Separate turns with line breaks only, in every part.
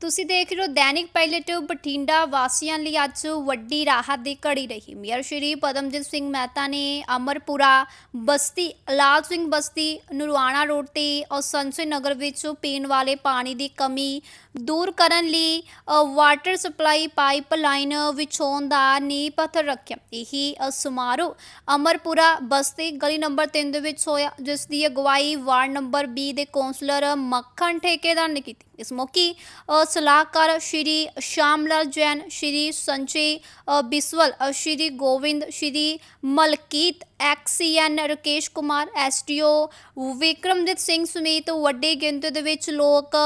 ਤੁਸੀਂ ਦੇਖ ਰਹੇ ਹੋ ਦੈਨਿਕ ਪਾਇਲਟ ਬਠਿੰਡਾ ਵਾਸੀਆਂ ਲਈ ਅੱਜ ਵੱਡੀ ਰਾਹਤ ਦੀ ਘੜੀ ਰਹੀ। ਮੇਅਰ ਸ਼੍ਰੀ ਪਦਮਜੀਤ ਸਿੰਘ ਮਹਿਤਾ ਨੇ ਅਮਰਪੁਰਾ ਬਸਤੀ, ਲਾਲ ਸਿੰਘ ਬਸਤੀ ਨੁਰਵਾਣਾ ਰੋਡ ਤੇ ਔਰ ਸੰਸਦ ਨਗਰ ਵਿੱਚ ਪੀਣ ਵਾਲੇ ਪਾਣੀ ਦੀ ਕਮੀ ਦੂਰ ਕਰਨ ਲਈ ਵਾਟਰ ਸਪਲਾਈ ਪਾਈਪਲਾਈਨ ਵਿਛਾਉਣ ਦਾ ਨੀਂਹ ਪੱਥਰ ਰੱਖਿਆ। ਇਹੀ ਸਮਾਰੋਹ ਅਮਰਪੁਰਾ ਬਸਤੀ ਗਲੀ ਨੰਬਰ 3 ਦੇ ਵਿੱਚ ਹੋਇਆ, ਜਿਸ ਦੀ ਅਗਵਾਈ ਵਾਰਡ ਨੰਬਰ 20 ਦੇ ਕੌਂਸਲਰ ਮੱਖਣ ਠੇਕੇਦਾਰ ਨੇ ਕੀਤੀ। ਇਸ ਮੌਕੇ ਸਲਾਹਕਾਰ Shri Sham Lal Jain, Shri Sanjay Biswal Shri Govind, Shri Malkit, X E N Rakesh Kumar S T O Vikramjit Singh ਸਮੇਤ ਵੱਡੀ ਗਿਣਤੀ ਦੇ ਵਿੱਚ ਲੋਕ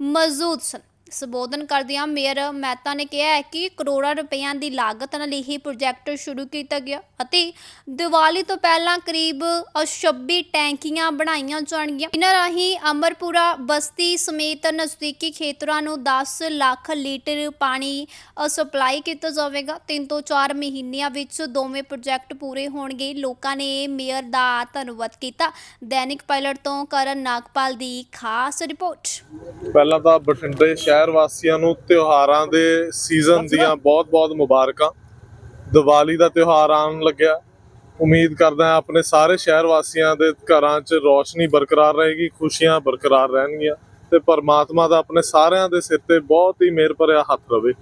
ਮੌਜੂਦ ਸਨ। ਸੰਬੋਧਨ ਕਰਦਿਆਂ ਮੇਅਰ ਮਹਿਤਾ ਨੇ ਕਿਹਾ ਹੈ ਕਿ ਕਰੋੜਾਂ ਰੁਪਈਆਂ ਦੀ ਲਾਗਤ ਨਾਲ ਇਹ ਪ੍ਰੋਜੈਕਟ ਸ਼ੁਰੂ ਕੀਤਾ ਗਿਆ ਅਤੇ ਦੀਵਾਲੀ ਤੋਂ ਪਹਿਲਾਂ ਕਰੀਬ 26 ਟੈਂਕੀਆਂ ਬਣਾਈਆਂ ਜਾਣਗੀਆਂ। ਇਹਨਾਂ ਰਾਹੀਂ ਅਮਰਪੁਰਾ ਬਸਤੀ ਸਮੇਤ ਨਜ਼ਦੀਕੀ ਖੇਤਰਾਂ ਨੂੰ 10 ਲੱਖ ਲੀਟਰ ਪਾਣੀ ਸਪਲਾਈ ਕੀਤਾ ਜਾਵੇਗਾ। 3 ਤੋਂ 4 ਮਹੀਨਿਆਂ ਵਿੱਚ ਦੋਵੇਂ ਪ੍ਰੋਜੈਕਟ ਪੂਰੇ ਹੋਣਗੇ। ਲੋਕਾਂ ਨੇ ਮੇਅਰ ਦਾ ਧੰਨਵਾਦ ਕੀਤਾ। ਦੈਨਿਕ ਪਾਇਲਟ ਤੋਂ ਕਰਨ ਨਾਗਪਾਲ ਦੀ ਖਾਸ ਰਿਪੋਰਟ।
ਪਹਿਲਾਂ ਤਾਂ ਬਠਿੰਡੇ ਸ਼ਹਿਰ ਵਾਸੀਆਂ ਨੂੰ ਤਿਉਹਾਰਾਂ ਦੇ ਸੀਜ਼ਨ ਦੀਆਂ ਬਹੁਤ-ਬਹੁਤ ਮੁਬਾਰਕਾਂ। ਦੀਵਾਲੀ ਦਾ ਤਿਉਹਾਰ ਆਉਣ ਲੱਗਿਆ। ਉਮੀਦ ਕਰਦਾ ਹਾਂ ਆਪਣੇ ਸਾਰੇ ਸ਼ਹਿਰ ਵਾਸੀਆਂ ਦੇ ਘਰਾਂ 'ਚ ਰੌਸ਼ਨੀ ਬਰਕਰਾਰ ਰਹੇਗੀ ਖੁਸ਼ੀਆਂ ਬਰਕਰਾਰ ਰਹਿਣਗੀਆਂ ਤੇ ਪਰਮਾਤਮਾ ਦਾ ਆਪਣੇ ਸਾਰਿਆਂ ਦੇ ਸਿਰ ਤੇ ਬਹੁਤ ਹੀ ਮਿਹਰ ਭਰਿਆ ਹੱਥ ਰਵੇ।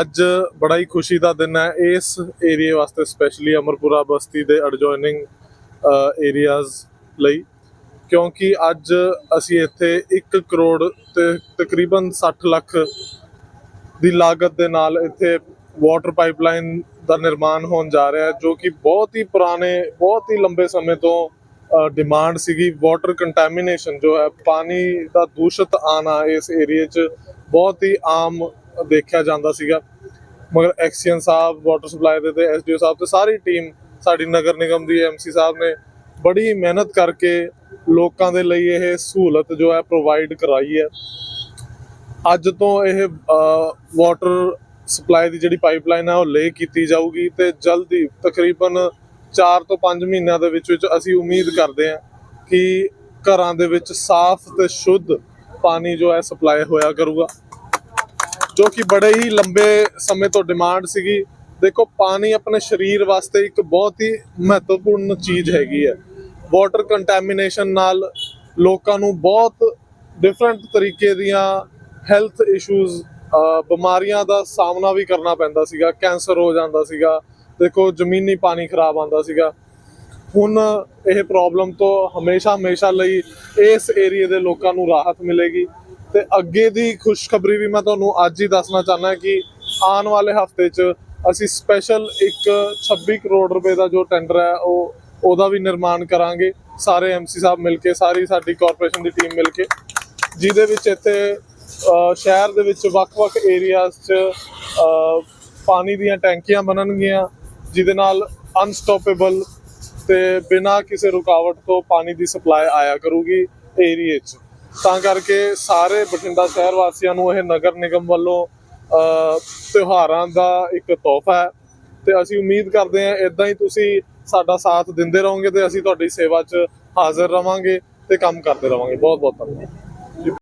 ਅੱਜ ਬੜਾ ਹੀ ਖੁਸ਼ੀ ਦਾ ਦਿਨ ਹੈ। ਇਸ ਏਰੀਆ ਵਾਸਤੇ ਸਪੈਸ਼ਲੀ ਅਮਰਪੁਰਾ ਬਸਤੀ ਦੇ ਐਡਜੋਇਨਿੰਗ ਏਰੀਆਜ਼ ਲਈ ਕਿਉਂਕਿ ਅੱਜ ਅਸੀਂ ਇੱਥੇ 1 ਕਰੋੜ ਤੇ ਤਕਰੀਬਨ 60 ਲੱਖ ਦੀ ਲਾਗਤ ਦੇ ਨਾਲ ਇੱਥੇ ਵਾਟਰ ਪਾਈਪਲਾਈਨ ਦਾ ਨਿਰਮਾਣ ਹੋਣ ਜਾ ਰਿਹਾ ਹੈ, ਜੋ ਕਿ ਬਹੁਤ ਹੀ ਪੁਰਾਣੇ, ਬਹੁਤ ਹੀ ਲੰਬੇ ਸਮੇਂ ਤੋਂ ਡਿਮਾਂਡ ਸੀਗੀ। ਵਾਟਰ ਕੰਟੈਮੀਨੇਸ਼ਨ ਜੋ ਹੈ, ਪਾਣੀ ਦਾ ਦੂਸ਼ਿਤ ਆਣਾ ਇਸ ਏਰੀਆ 'ਚ ਬਹੁਤ ਹੀ ਆਮ ਦੇਖਿਆ ਜਾਂਦਾ ਸੀਗਾ। ਮਗਰ ਐਕਸੀਅਨ ਸਾਹਿਬ ਵਾਟਰ ਸਪਲਾਈ ਦੇ ਤੇ ਐਸਡੀਓ ਸਾਹਿਬ ਤੇ ਸਾਰੀ ਟੀਮ ਸਾਡੀ ਨਗਰ ਨਿਗਮ ਦੀ ਐਮਸੀ ਸਾਹਿਬ ਨੇ ਬੜੀ ਮਿਹਨਤ ਕਰਕੇ ਲੋਕਾਂ ਦੇ ਲਈ ਇਹ ਸਹੂਲਤ ਜੋ ਹੈ ਪ੍ਰੋਵਾਈਡ ਕਰਾਈ ਹੈ। ਅੱਜ ਤੋਂ ਇਹ ਵਾਟਰ ਸਪਲਾਈ ਦੀ ਜਿਹੜੀ ਪਾਈਪਲਾਈਨ ਹੈ ਉਹ ਲੇ ਕੀਤੀ ਜਾਊਗੀ ਤੇ ਜਲਦੀ ਤਕਰੀਬਨ 4 ਤੋਂ 5 ਮਹੀਨਿਆਂ ਦੇ ਵਿੱਚ ਵਿੱਚ ਅਸੀਂ ਉਮੀਦ ਕਰਦੇ ਹਾਂ ਕਿ ਘਰਾਂ ਦੇ ਵਿੱਚ ਸਾਫ਼ ਤੇ ਸ਼ੁੱਧ ਪਾਣੀ ਜੋ ਹੈ ਸਪਲਾਈ ਹੋਇਆ ਕਰੂਗਾ। ਜੋ ਕਿ ਬੜੇ ਹੀ ਲੰਬੇ ਸਮੇਂ ਤੋਂ ਡਿਮਾਂਡ ਸੀਗੀ। ਦੇਖੋ, ਪਾਣੀ ਆਪਣੇ ਸਰੀਰ ਵਾਸਤੇ ਇੱਕ ਬਹੁਤ ਹੀ ਮਹੱਤਵਪੂਰਨ ਚੀਜ਼ ਹੈਗੀ ਹੈ। ਵਾਟਰ ਕੰਟੈਮੀਨੇਸ਼ਨ ਨਾਲ ਲੋਕਾਂ ਨੂੰ ਬਹੁਤ ਡਿਫਰੈਂਟ ਤਰੀਕੇ ਦੀਆਂ ਹੈਲਥ ਇਸ਼ੂਜ਼ ਬਿਮਾਰੀਆਂ ਦਾ ਸਾਹਮਣਾ ਵੀ ਕਰਨਾ ਪੈਂਦਾ ਸੀਗਾ ਕੈਂਸਰ ਹੋ ਜਾਂਦਾ ਸੀਗਾ, ਦੇਖੋ ਜ਼ਮੀਨੀ ਪਾਣੀ ਖਰਾਬ ਆਉਂਦਾ ਸੀਗਾ। ਹੁਣ ਇਹ ਪ੍ਰੋਬਲਮ ਤੋਂ ਹਮੇਸ਼ਾ ਹਮੇਸ਼ਾ ਲਈ ਇਸ ਏਰੀਆ ਦੇ ਲੋਕਾਂ ਨੂੰ ਰਾਹਤ ਮਿਲੇਗੀ। ਤੇ ਅੱਗੇ ਦੀ ਖੁਸ਼ਖਬਰੀ ਵੀ ਮੈਂ ਤੁਹਾਨੂੰ ਅੱਜ ਹੀ ਦੱਸਣਾ ਚਾਹੁੰਦਾ ਕਿ ਆਉਣ ਵਾਲੇ ਹਫ਼ਤੇ 'ਚ ਅਸੀਂ ਸਪੈਸ਼ਲ ਇੱਕ 26 ਕਰੋੜ ਰੁਪਏ ਦਾ ਜੋ ਟੈਂਡਰ ਹੈ, ਉਹ ਉਹਦਾ ਵੀ ਨਿਰਮਾਣ ਕਰਾਂਗੇ, ਸਾਰੇ ਐਮਸੀ ਸਾਹਿਬ ਮਿਲ ਕੇ, ਸਾਰੀ ਸਾਡੀ ਕਾਰਪੋਰੇਸ਼ਨ ਦੀ ਟੀਮ ਮਿਲ ਕੇ, ਜਿਹਦੇ ਵਿੱਚ ਇੱਥੇ ਸ਼ਹਿਰ ਦੇ ਵਿੱਚ ਵੱਖ-ਵੱਖ ਏਰੀਆਜ਼ 'ਚ ਪਾਣੀ ਦੀਆਂ ਟੈਂਕੀਆਂ ਬਣਨਗੀਆਂ, ਜਿਹਦੇ ਨਾਲ ਅਨਸਟਾਪੇਬਲ ਤੇ ਬਿਨਾਂ ਕਿਸੇ ਰੁਕਾਵਟ ਤੋਂ ਪਾਣੀ ਦੀ ਸਪਲਾਈ ਆਇਆ ਕਰੂਗੀ ਏਰੀਏ 'ਚ। ਤਾਂ ਕਰਕੇ ਸਾਰੇ ਬਠਿੰਡਾ ਸ਼ਹਿਰ ਵਾਸੀਆਂ ਨੂੰ ਇਹ ਨਗਰ ਨਿਗਮ ਵੱਲੋਂ ਤਿਉਹਾਰਾਂ ਦਾ ਇੱਕ ਤੋਹਫਾ ਹੈ। ਤੇ ਅਸੀਂ ਉਮੀਦ ਕਰਦੇ ਹਾਂ ਇਦਾਂ ਹੀ ਤੁਸੀਂ ਸਾਡਾ ਸਾਥ ਦਿੰਦੇ ਰਹੋਗੇ ਤੇ ਅਸੀਂ ਤੁਹਾਡੀ ਸੇਵਾ 'ਚ ਹਾਜ਼ਰ ਰਵਾਂਗੇ ਤੇ ਕੰਮ ਕਰਦੇ ਰਵਾਂਗੇ। ਬਹੁਤ ਬਹੁਤ ਧੰਨਵਾਦ।